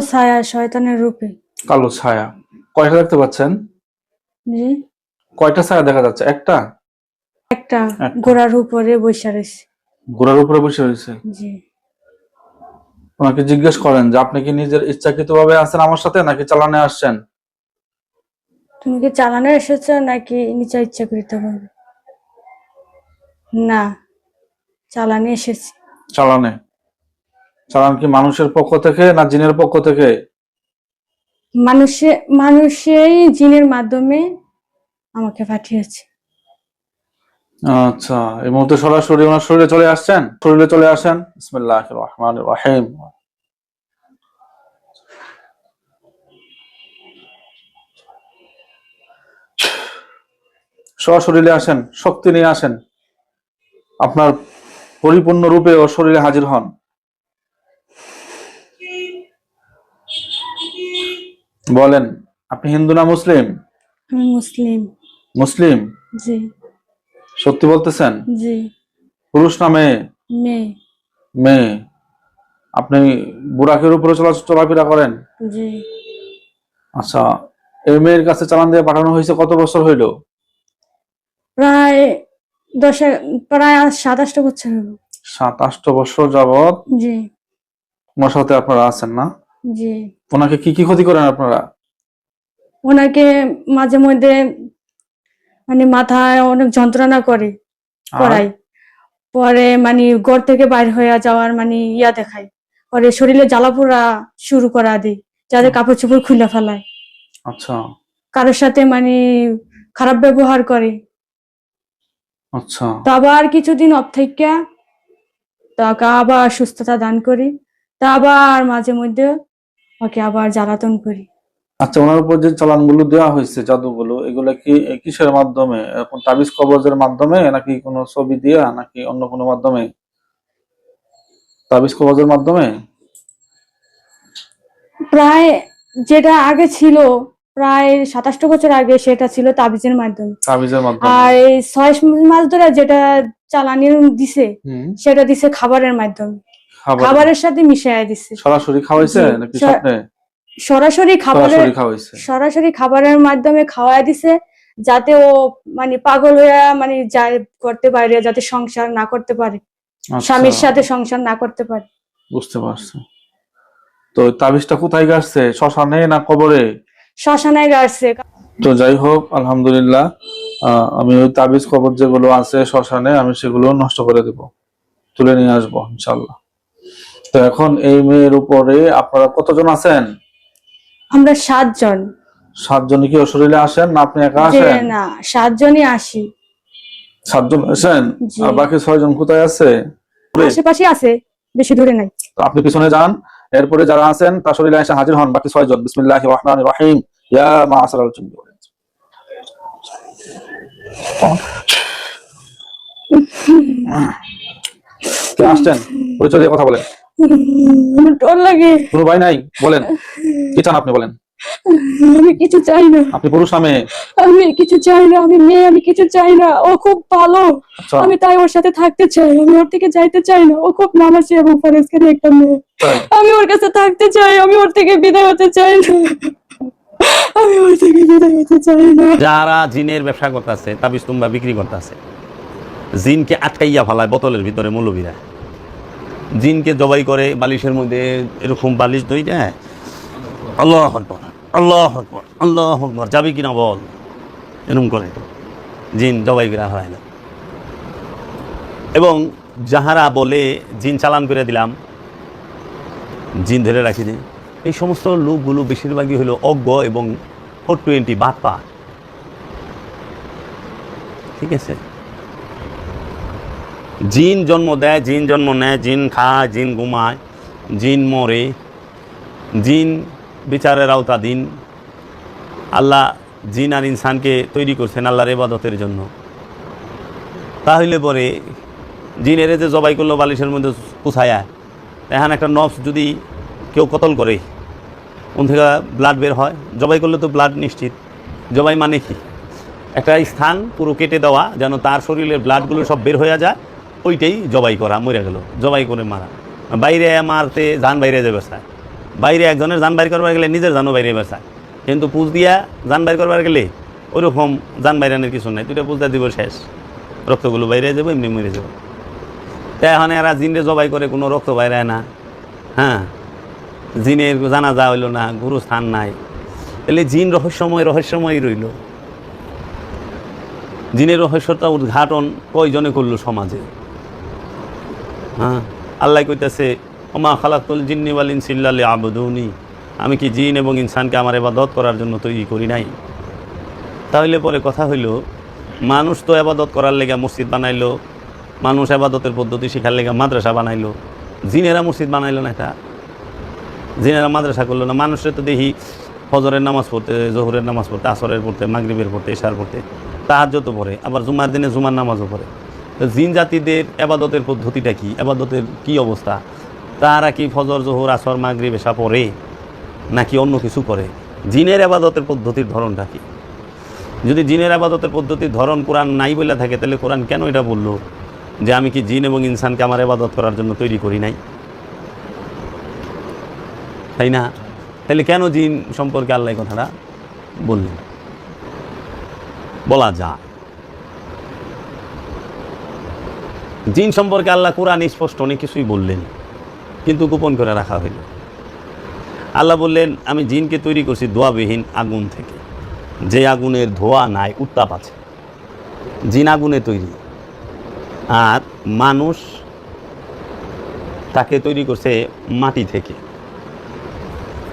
ছায়া শয়তানের রূপে। কালো ছায়া। কয়টা দেখতে পাচ্ছেন? জি। কয়টা ছায়া দেখা যাচ্ছে? একটা? একটা। ঘোড়ার উপরে বসে রয়েছে। ঘোড়ার উপরে বসে রয়েছে? জি। ওনাকে জিজ্ঞেস করেন যে আপনি কি নিজের ইচ্ছাকৃত ভাবে আছেন আমার সাথে নাকি চালানে আসছেন? তুমি কি চালানে এসেছ নাকি নিচে ইচ্ছা করতে হবে না চালানে এসেছি। চালানে? চালান কি মানুষের পক্ষ থেকে না জিনের পক্ষ থেকে? মানুষে মানুষেই জিনের মাধ্যমে আমাকে পাঠিয়েছে। আচ্ছা এই মুহূর্তে সরাসরি ওনার শরীরে চলে আসছেন? শরীরে চলে আসেন? বিসমিল্লাহ রহমান রাহিম। সশরীরে আসেন শক্তি নিয়ে আসেন। আপনার পরিপূর্ণ রূপে ও শরীরে হাজির হন। বলেন আপনি হিন্দু না মুসলিম? আমি মুসলিম। মুসলিম? জি। সত্যি বলতেছেন? জি। পুরুষ না মেয়ে? মেয়ে। মেয়ে। আপনি বুড়াকের উপরে চলা চলাফেরা করেন? জি। আচ্ছা এই মেয়ের কাছে চালান দিয়ে পাঠানো হয়েছে কত বছর হইল? প্রায় দশ প্রায় আজ সাতাশটা বছর হলো। সাত আষ্ট বছর যাবৎ জি। সাথে আপনারা আছেন না? জি। ওনাকে কি কি ক্ষতি করেন আপনারা? ওনাকে মাঝে মধ্যে মানে মাথায় অনেক যন্ত্রণা করে করাই পরে মানে ঘর থেকে বাইর হয়ে যাওয়ার মানে ইয়া দেখায়। পরে শরীরে জ্বালাপোড়া শুরু করা দিই যাদের কাপড় চোপড় খুলে ফেলায়। আচ্ছা। কারোর সাথে মানে খারাপ ব্যবহার করে। আচ্ছা। তো আবার কিছুদিন অফ থেকে তাকে আবার সুস্থতা দান করি। তা আবার মাঝে মধ্যে ওকে আবার জ্বালাতন করি। আচ্ছা ওনার উপর যে চালানগুলো দেওয়া হয়েছে জাদুগুলো এগুলো কি কিসের মাধ্যমে? এরকম তাবিজ কবজের মাধ্যমে নাকি কোনো ছবি দিয়া নাকি অন্য কোনো মাধ্যমে? তাবিজ কবজের মাধ্যমে? প্রায় যেটা আগে ছিল প্রায় সাতাশটা বছর আগে সেটা ছিল তাবিজের মাধ্যমে। তাবিজের মাধ্যমে। আর এই ছয় মাস ধরে যেটা চালানি দিছে সেটা দিছে খাবারের মাধ্যমে। খাবারের সাথে মিশাইয়া দিছে। সরাসরি খাওয়াইছে নাকি স্বপ্নে? সরাসরি খাবারের সরাসরি খাবারের মাধ্যমে খাওয়াই দিছে যাতে ও মানে পাগল হয়ে মানে যায় করতে পারে যাতে সংসার না করতে পারে। আচ্ছা, স্বামীর সাথে সংসার না করতে পারে। বুঝতে পারছি। তো তাবিজটা কোথায় গাছছে শ্মশানে না কবরে? শ্মশানে গাড়ছে। তো যাই হোক আলহামদুলিল্লাহ আমি ওই তাবিজ কবর যেগুলো আছে শ্মশানে আমি সেগুলো নষ্ট করে দেব। তুলে নিয়ে আসব ইনশাল্লাহ। তো এখন এই মেয়ের উপরে আপনারা কতজন আছেন? আমরা সাতজন। সাতজন কি শরীরে আসেন না আপনি একা আসেন? না সাতজনই আসি। সাতজন আসেন। আর বাকি ছয়জন কোথায় আছে? আশেপাশে আছে বেশি দূরে নাই। তো আপনি পিছনে যান এরপরে যারা আছেন তার শরীরে এসে হাজির হন বাকি ছয়জন। বিসমিল্লাহ রহমান রহিম। ইয়া মা আসরাল জিন্নি কে আসছেন? পরিচয় দিয়ে কথা বলেন। ডর লাগে। কোনো ভাই নাই বলেন। কি চান আপনি বলেন? আমি কিছু চাই না। আপনি পুরুষ মেয়ে? আমি কিছু চাই না আমি মেয়ে আমি কিছু চাই না। ও খুব ভালো। আচ্ছা। আমি তাই ওর সাথে থাকতে চাই। আমি ওর থেকে যাইতে চাই না। ও খুব নামাজি এবং ফরেজকারী একটা মেয়ে। আমি ওর কাছে থাকতে চাই। আমি ওর থেকে বিদায় হতে চাই না। আমি ওর থেকে বিদায় হতে চাই না। যারা জিনের ব্যবসা করতেছে তাবিজ তুম্বা বিক্রি করতেছে জিনকে আটকাইয়া ফেলায় বোতলের ভিতরে মৌলবীরা জিনকে জবাই করে বালিশের মধ্যে এরকম বালিশ দই দেয় আল্লাহ আকবর আল্লাহ আকবর আল্লাহ আকবর। যাবি কিনা বল? এরকম করে জিন জবাই করা হয় না। এবং যাহারা বলে জিন চালান করে দিলাম, জিন ধরে রাখি দিই এই সমস্ত লোকগুলো বেশিরভাগই হলো অজ্ঞ এবং ফোর টোয়েন্টি বাপ্পা ঠিক আছে? জিন জন্ম দেয়, জিন জন্ম নেয়, জিন খায়, জিন ঘুমায়, জিন মরে, জিন বিচারের আওতাধীন। আল্লাহ জিন আর ইনসানকে তৈরি করছেন আল্লাহর এবাদতের জন্য। তাহলে পরে জিনের যে জবাই করল বালিশের মধ্যে পুছায়া, এখন একটা নফস যদি কেউ কতল করে কোন থেকে ব্লাড বের হয়। জবাই করলে তো ব্লাড নিশ্চিত। জবাই মানে কি? একটা স্থান পুরো কেটে দেওয়া, যেন তার শরীরের ব্লাডগুলো সব বের হয়ে যায়। ওইটাই জবাই করা, মরে গেল, জবাই করে মারা। বাইরে মারতে যান বাইরে যাবে স্যার। বাইরে একজনের যান বাইর করবার গেলে নিজের জানও বাইরে চায় কিন্তু পুজ দিয়া যান বাইর করবার গেলে ওইরকম যান বাইরানোর কিছু নাই। দুইটা পুজটা দিব শেষ। রক্তগুলো বাইরে যাব, এমনি মরে যাব। তাই এখন এরা জিনরে জবাই করে, কোনো রক্ত বাইরায় না। হ্যাঁ জিনের জানা যা হইল না গুরু স্থান নাই। তাহলে জিন রহস্যময় রহস্যময় রইল। জিনের রহস্যটা উদ্ঘাটন কয়জনে করল সমাজে? হ্যাঁ? আল্লাহ কইতেছে, ওমা খালাকুল জিন্নি ওয়াল ইনসিল্লাল আবদুনি আমি কি জিন এবং ইনসানকে আমার এবাদত করার জন্য তৈরি করি নাই? তাহলে পরে কথা হইল, মানুষ তো আবাদত করার লেগে মসজিদ বানাইলো, মানুষ আবাদতের পদ্ধতি শিখার লেগে মাদ্রাসা বানাইলো। জিনেরা মসজিদ বানাইলো না এটা? জিনেরা মাদ্রাসা করল না? মানুষের তো দেখি ফজরের নামাজ পড়তে, জোহরের নামাজ পড়তে, আসরের পড়তে, মাগরিবের পড়তে, এশার পড়তে তাহাজ্জত পড়ে, আবার জুমার দিনে জুমার নামাজও পড়ে। তো জিন জাতিদের আবাদতের পদ্ধতিটা কি? আবাদতের কি অবস্থা? তারা কি ফজর, জোহর, আসর, মাগরিব এসা পরে নাকি অন্য কিছু করে? জিনের আবাদতের পদ্ধতির ধরনটা কি? যদি জিনের আবাদতের পদ্ধতির ধরন কোরআন নাই বলে থাকে, তাহলে কোরআন কেন এটা বলল? যে আমি কি জিন এবং ইনসানকে আমার আবাদত করার জন্য তৈরি করি নাই? তাই না? তাহলে কেন জিন সম্পর্কে আল্লাহ কথাটা বললেন? বলা যায়। জিন সম্পর্কে আল্লাহ কোরআন স্পষ্ট অনেক কিছুই বললেন, কিন্তু গোপন করে রাখা হইল। আল্লাহ বললেন, আমি জিনকে তৈরি করছি ধোয়াবিহীন আগুন থেকে। যে আগুনের ধোয়া নাই, উত্তাপ আছে। জিন আগুনে তৈরি। আর মানুষ তাকে তৈরি করছে মাটি থেকে।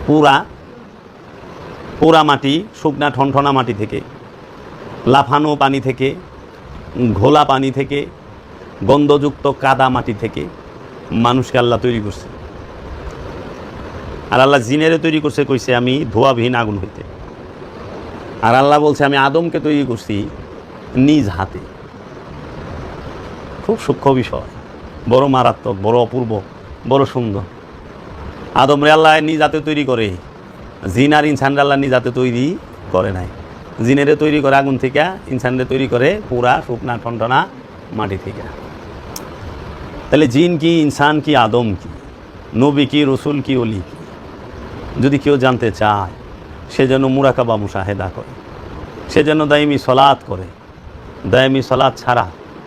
পুরা পোড়া মাটি, শুকনা ঠনঠনা মাটি থেকে। লাফানো পানি থেকে, ঘোলা পানি থেকে গন্ধযুক্ত কাদা মাটি থেকে মানুষকে আল্লাহ তৈরি করছে। আর আল্লাহ জিনেরে তৈরি করছে, কইছে আমি ধোয়াবিহীন আগুন হইতে। আর আল্লাহ বলছে, আমি আদমকে তৈরি করছি নিজ হাতে। খুব সূক্ষ্ম বিষয়। বড় মারাত্মক, বড় অপূর্ব, বড় সুন্দর। আদমরে আল্লাহ নিজ হাতে তৈরি করে। জিন আর ইনসান আল্লাহ নিজ হাতে তৈরি করে নাই। জিনেরে তৈরি করে আগুন থেকে, ইনসানরে তৈরি করে পুরা শুকনা টনটনা মাটি থেকে। তাহলে জিন কি, ইনসান কি, আদম কি? নবী কি, রসুল কি, অলি কি? যদি কেউ জানতে চায়, সে যেন মুরাকাবা মুশাহেদা করে, সে যেন দায়মি সলাৎ করে, দায়মি সলাৎ ছাড়া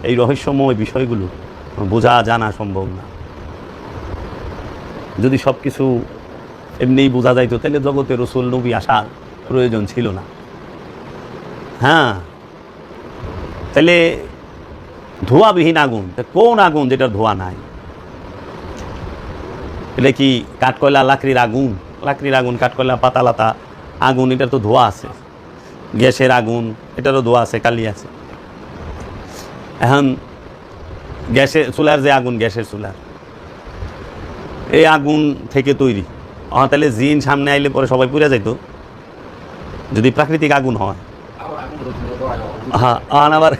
এই রহস্যময় বিষয়গুলো বোঝা জানা সম্ভব না। যদি সব কিছু এমনিই বোঝা যাইতো তাহলে জগতে রসুল, নবী আসার প্রয়োজন ছিল না। হ্যাঁ তাহলে ধোঁয়াবিহীন আগুন। কোন আগুন যেটার ধোঁয়া নাই? এটা কি কাঠকয়লা লাকড়ির আগুন? লাকড়ির আগুন, কাঠকয়লা, পাতালাতা আগুন, এটার তো ধোঁয়া আছে। গ্যাসের আগুন, এটারও ধোঁয়া আছে, কালি আছে। এখন গ্যাসের চুলার যে আগুন, গ্যাসের চুলার। এই আগুন থেকে তৈরি। অহ তাহলে জিন সামনে আইলে পরে সবাই পুড়ে যাইতো। যদি প্রাকৃতিক আগুন হয়। হ্যাঁ আবার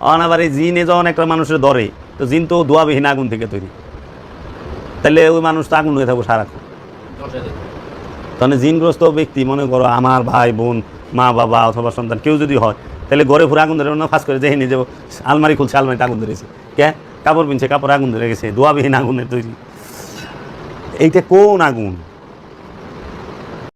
অন আবার এই জিনে যখন একটা মানুষের ধরে, তো জিন তো ধোয়াবিহীন আগুন থেকে তৈরি। তাহলে ওই মানুষ তো আগুন হয়ে থাকব সারাক্ষণ। তাহলে জিনগ্রস্ত ব্যক্তি, মনে করো আমার ভাই, বোন, মা, বাবা অথবা সন্তান, কেউ যদি হয়, তাহলে ঘরে ফুরে আগুন ধরে না ফাঁস করে দেখে নিয়ে যাব আলমারি খুলছে, আলমারিতে আগুন ধরেছে। কে? কাপড় পিনছে কাপড় আগুন ধরে গেছে ধোয়াবিহীন আগুনের তৈরি। এইটা কোন আগুন?